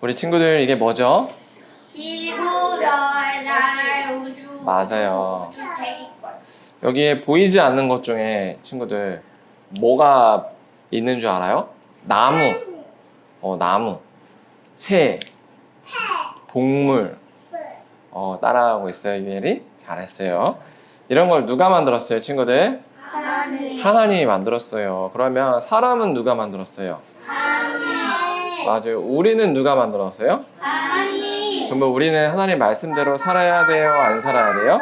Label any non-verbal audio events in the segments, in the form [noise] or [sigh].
우리 친구들 이게 뭐죠? 지구, 별, 달, 우주. 맞아요. 우주 대기권. 여기에 보이지 않는 것 중에 친구들 뭐가 있는 줄 알아요? 나무. 어, 나무. 새. 동물. 어, 따라하고 있어요, 유엘이. 잘했어요. 이런 걸 누가 만들었어요, 친구들? 하나님. 하나님이 만들었어요. 그러면 사람은 누가 만들었어요? 맞아요. 우리는 누가 만들었어요? 하나님. 그러면 우리는 하나님 말씀대로 살아야 돼요? 안 살아야 돼요?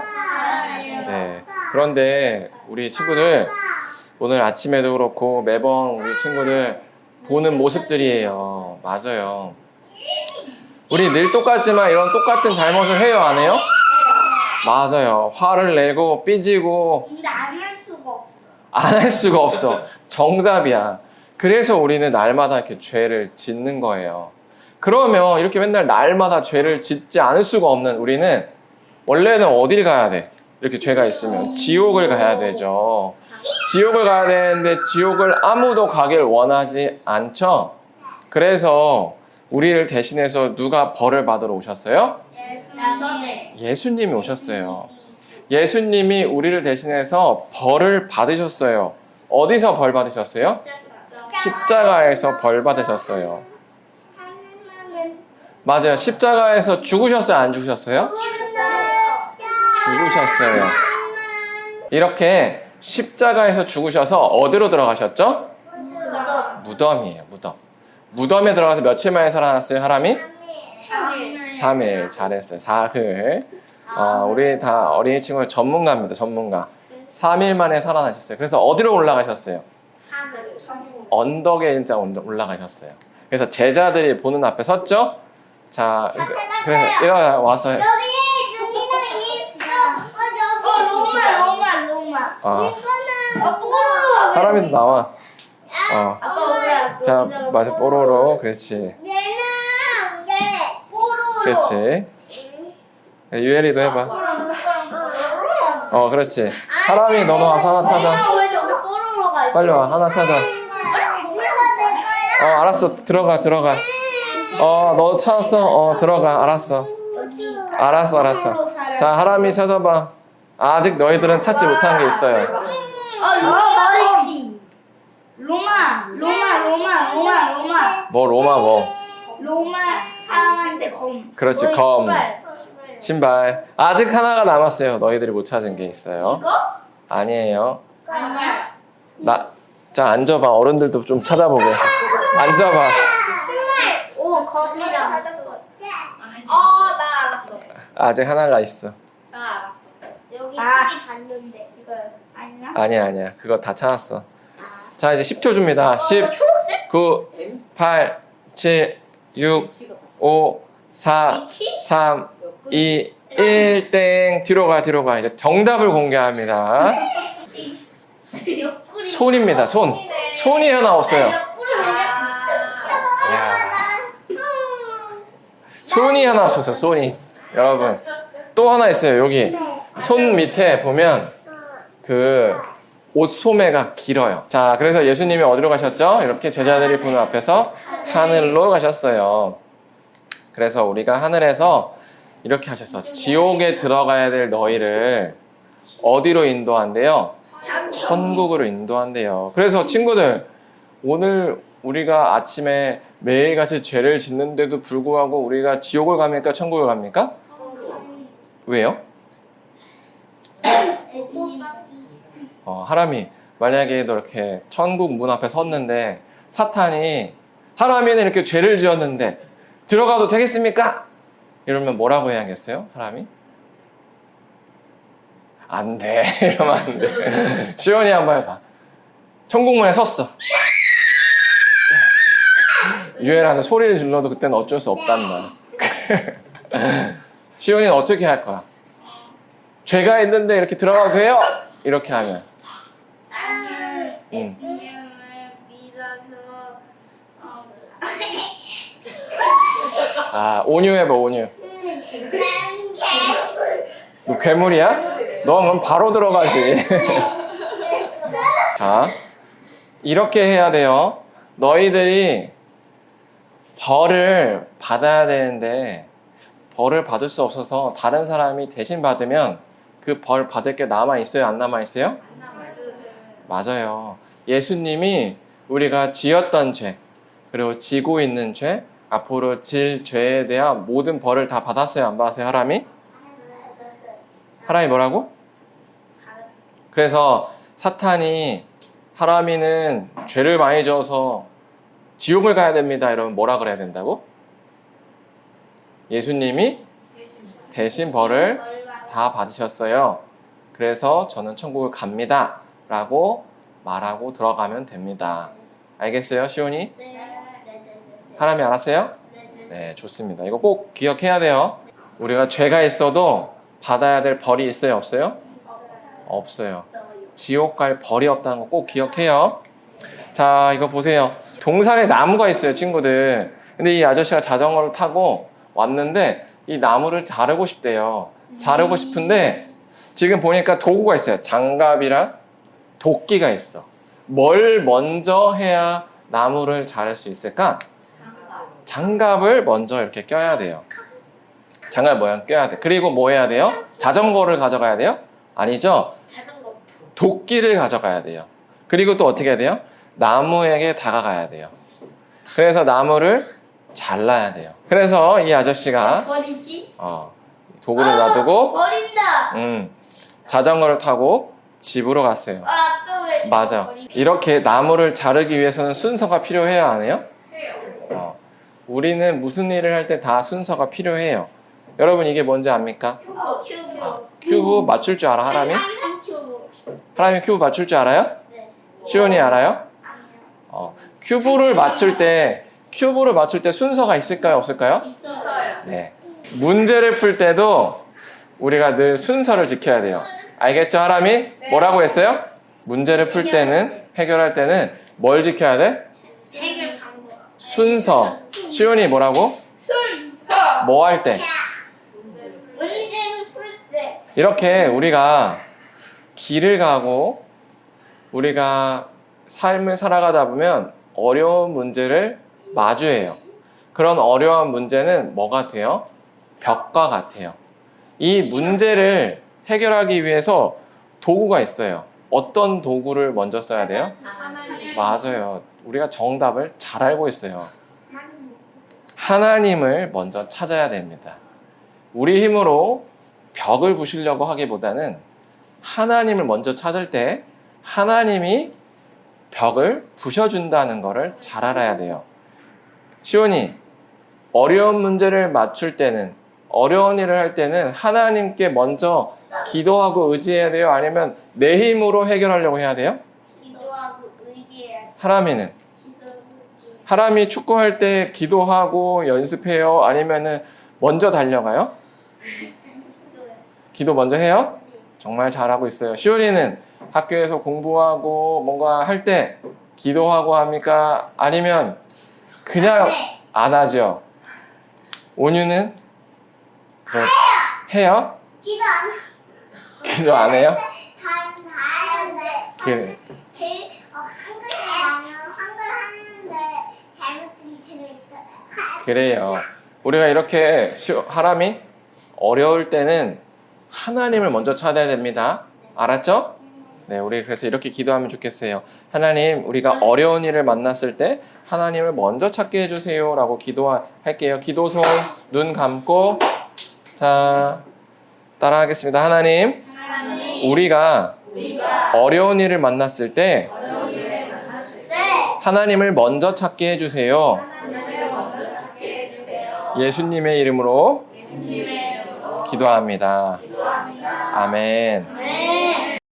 네. 그런데 우리 친구들 오늘 아침에도 그렇고 매번 우리 친구들 보는 모습들이에요. 맞아요. 우리 늘 똑같지만 이런 똑같은 잘못을 해요, 안 해요? 맞아요. 화를 내고 삐지고 근데 안 할 수가 없어. 안 할 수가 없어. 정답이야. 그래서 우리는 날마다 이렇게 죄를 짓는 거예요. 그러면 이렇게 맨날 날마다 죄를 짓지 않을 수가 없는 우리는 원래는 어딜 가야 돼? 이렇게 죄가 있으면 지옥을 가야 되죠. 지옥을 가야 되는데 지옥을 아무도 가길 원하지 않죠. 그래서 우리를 대신해서 누가 벌을 받으러 오셨어요? 예수님이 오셨어요. 예수님이 우리를 대신해서 벌을 받으셨어요. 어디서 벌 받으셨어요? 십자가에서 벌 받으셨어요. 맞아요. 십자가에서 죽으셨어요? 안 죽으셨어요? 죽으셨어요. 이렇게 십자가에서 죽으셔서 어디로 들어가셨죠? 무덤 이에요, 무덤. 무덤에 들어가서 며칠 만에 살아났어요, 사람이? 3일. 잘했어요. 사흘. 어, 우리 다 어린이 친구 전문가입니다, 전문가. 3일 만에 살아나셨어요. 그래서 어디로 올라가셨어요? 언덕에 진짜 올라가셨어요. 그래서 제자들이 보는 앞에 섰죠? 자, 그래서 일어나 와서 여기 눈이랑 입. 어, 로마, 로마, 로마. 어, 아, 뽀로로. 사람이 나와. 어? 자, 맞아, 뽀로로, 그렇지, 얘는 얘 뽀로로. 그렇지. 유엘이도 해봐. 어, 그렇지. 사람이 너도 와서 하나 찾아. 빨리 와, 하나 찾아. 어, 알았어, 들어가, 들어가. 어, 너 찾았어? 어, 들어가, 알았어. 알았어, 알았어. 자, 하람이 찾아봐. 아직 너희들은 찾지 못한 게 있어요. 어, 로마. 로마, 로마, 로마, 로마, 로마. 뭐, 로마 뭐. 로마 사람한테 검. 그렇지, 뭐, 검. 신발. 아직 하나가 남았어요. 너희들이 못 찾은 게 있어요. 이거? 아니에요. 아니야. 나, 자, 앉아봐. 어른들도 좀 찾아보게. 앉아봐. 오, 검이랑. 어, 나 알았어. 아직 하나가 있어. 나 알았어. 여기 아. 닿는데 이거 아니야? 아니야, 아니야. 그거 다 찾았어. 자, 이제 10초 줍니다. 10, 초록색? 9, 8, 7, 6, 5, 4, 3, 2, 1, 땡. 뒤로 가, 뒤로 가. 이제 정답을 공개합니다. [laughs] 손입니다, 손. 손이 하나 없어요. 손이 하나 없어서 손이. 여러분, 또 하나 있어요, 여기. 손 밑에 보면 그 옷 소매가 길어요. 자, 그래서 예수님이 어디로 가셨죠? 이렇게 제자들이 보는 앞에서 하늘로 가셨어요. 그래서 우리가 하늘에서 이렇게 하셨어. 지옥에 들어가야 될 너희를 어디로 인도한대요? 천국으로 인도한대요. 그래서 친구들, 오늘 우리가 아침에 매일같이 죄를 짓는데도 불구하고 우리가 지옥을 갑니까? 천국을 갑니까? 왜요? 어, 하람이 만약에 너 이렇게 천국 문 앞에 섰는데 사탄이 하람이는 이렇게 죄를 지었는데 들어가도 되겠습니까? 이러면 뭐라고 해야겠어요? 하람이? 안 돼. [laughs] 이러면 안 돼. 시원이 한번 해봐. 천국문에 섰어. 유해라는 소리를 질러도 그때는 어쩔 수 없단다. [laughs] 시온이는 어떻게 할 거야? 죄가 있는데 이렇게 들어가도 돼요? 이렇게 하면. 응. 아, 온유 해봐, 온유. 너 괴물이야? 너 그럼 바로 들어가지. [laughs] 자, 이렇게 해야 돼요. 너희들이 벌을 받아야 되는데 벌을 받을 수 없어서 다른 사람이 대신 받으면 그 벌 받을 게 남아 있어요? 안 남아 있어요? 맞아요. 예수님이 우리가 지었던 죄, 그리고 지고 있는 죄, 앞으로 질 죄에 대한 모든 벌을 다 받았어요? 안 받았어요? 하람이? 하람이 뭐라고? 그래서 사탄이 하람이는 죄를 많이 져서 지옥을 가야 됩니다. 이러면 뭐라 그래야 된다고? 예수님이 대신 벌을 다 받으셨어요. 그래서 저는 천국을 갑니다. 라고 말하고 들어가면 됩니다. 알겠어요? 시온이? 하람이 알았어요? 네, 좋습니다. 이거 꼭 기억해야 돼요. 우리가 죄가 있어도 받아야 될 벌이 있어요? 없어요? 없어요. 지옥 갈 벌이 없다는 거 꼭 기억해요. 자, 이거 보세요. 동산에 나무가 있어요, 친구들. 근데 이 아저씨가 자전거를 타고 왔는데 이 나무를 자르고 싶대요. 자르고 싶은데 지금 보니까 도구가 있어요. 장갑이랑 도끼가 있어. 뭘 먼저 해야 나무를 자를 수 있을까? 장갑을 먼저 이렇게 껴야 돼요. 장갑 모양 껴야 돼. 그리고 뭐 해야 돼요? 자전거를 가져가야 돼요? 아니죠? 도끼를 가져가야 돼요. 그리고 또 어떻게 해야 돼요? 나무에게 다가가야 돼요. 그래서 나무를 잘라야 돼요. 그래서 이 아저씨가 버리지? 어, 도구를 놔두고 버린다. 음, 자전거를 타고 집으로 갔어요. 아, 또 왜? 맞아. 이렇게 나무를 자르기 위해서는 순서가 필요해요, 안 해요? 어, 우리는 무슨 일을 할 때 다 순서가 필요해요. 여러분 이게 뭔지 압니까? 큐브. 큐브. 아, 큐브 맞출 줄 알아, 하람이? 항상 큐브. 하람이 큐브 맞출 줄 알아요? 네. 시온이 알아요? 아니요. 어, 큐브를 맞출 때 큐브를 맞출 때 순서가 있을까요, 없을까요? 있어요. 네. 문제를 풀 때도 우리가 늘 순서를 지켜야 돼요. 알겠죠, 하람이? 뭐라고 했어요? 문제를 풀 때는 해결할 때는 뭘 지켜야 돼? 해결 방법. 순서. 시온이 뭐라고? 순서. 뭐 할 때? 이렇게 우리가 길을 가고 우리가 삶을 살아가다 보면 어려운 문제를 마주해요. 그런 어려운 문제는 뭐 같아요? 벽과 같아요. 이 문제를 해결하기 위해서 도구가 있어요. 어떤 도구를 먼저 써야 돼요? 맞아요. 우리가 정답을 잘 알고 있어요. 하나님을 먼저 찾아야 됩니다. 우리 힘으로 벽을 부시려고 하기보다는 하나님을 먼저 찾을 때 하나님이 벽을 부셔준다는 것을 잘 알아야 돼요. 시온이 어려운 문제를 맞출 때는 어려운 일을 할 때는 하나님께 먼저 기도하고 의지해야 돼요? 아니면 내 힘으로 해결하려고 해야 돼요? 기도하고 의지해. 하람이는 하람이 축구할 때 기도하고 연습해요? 아니면은 먼저 달려가요? [laughs] 기도 먼저 해요? 정말 잘하고 있어요. 시온이는 학교에서 공부하고 뭔가 할 때 기도하고 합니까? 아니면 그냥 안 하죠? 온유는? 그래, 해요? 기도 안 기도 안 해요? 다, 다 하는데. 제일 어, 한글 나는 한글 하는데 잘못된 글을 있어요. 그래요. 우리가 이렇게 시- 하람이 어려울 때는 하나님을 먼저 찾아야 됩니다. 알았죠? 네, 우리 그래서 이렇게 기도하면 좋겠어요. 하나님, 우리가 어려운 일을 만났을 때 하나님을 먼저 찾게 해주세요라고 기도할게요. 기도 손, 눈 감고, 자, 따라하겠습니다. 하나님, 하나님 우리가 우리가 어려운 일을 만났을 때 일을 만났을 때 하나님을 먼저 찾게 해주세요. 하나님을 먼저 찾게 해주세요. 예수님의 이름으로 예수님의 기도합니다. 기도합니다. 아멘. 아멘.